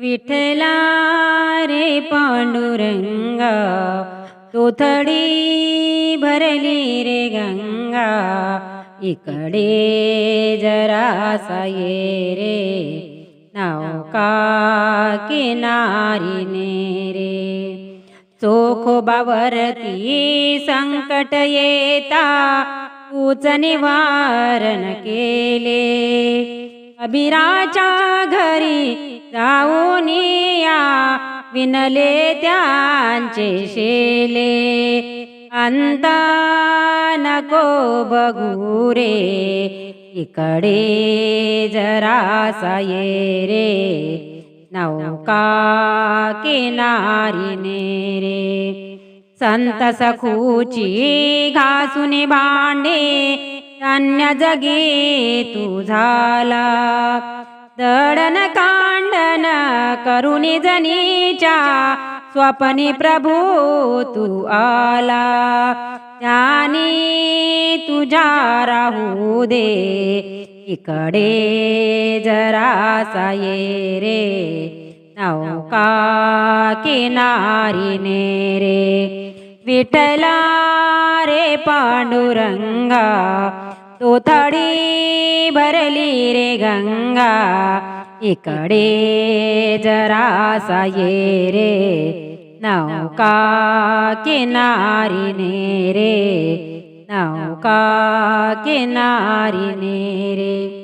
विठला रे पांडुरंगा तोथडी भरली रे गंगा इकडे जरासा ये रे नौका किनारीने रे? चोखोबावरती संकट येता तूच निवारण केले. अबिराच्या घरी जाऊन या विनले त्यांचे शेले. अंता नको बघू रे इकडे जरासा ये रे. नौका किनारीने रे संत सखूची घासूने भांडे अन्य जगी तू झाला. दडन दर्शन करुणी जनीच्या स्वप्नी प्रभू तू आला. त्यानी तुझ्या राहू दे. इकडे जरासा ये रे. नौका किनारीने रे. विठला रे पांडुरंगा तो थडी भरली रे गंगा. इकडे जरासा ये रे नौका किनारीने रे नौका किनारीने रे.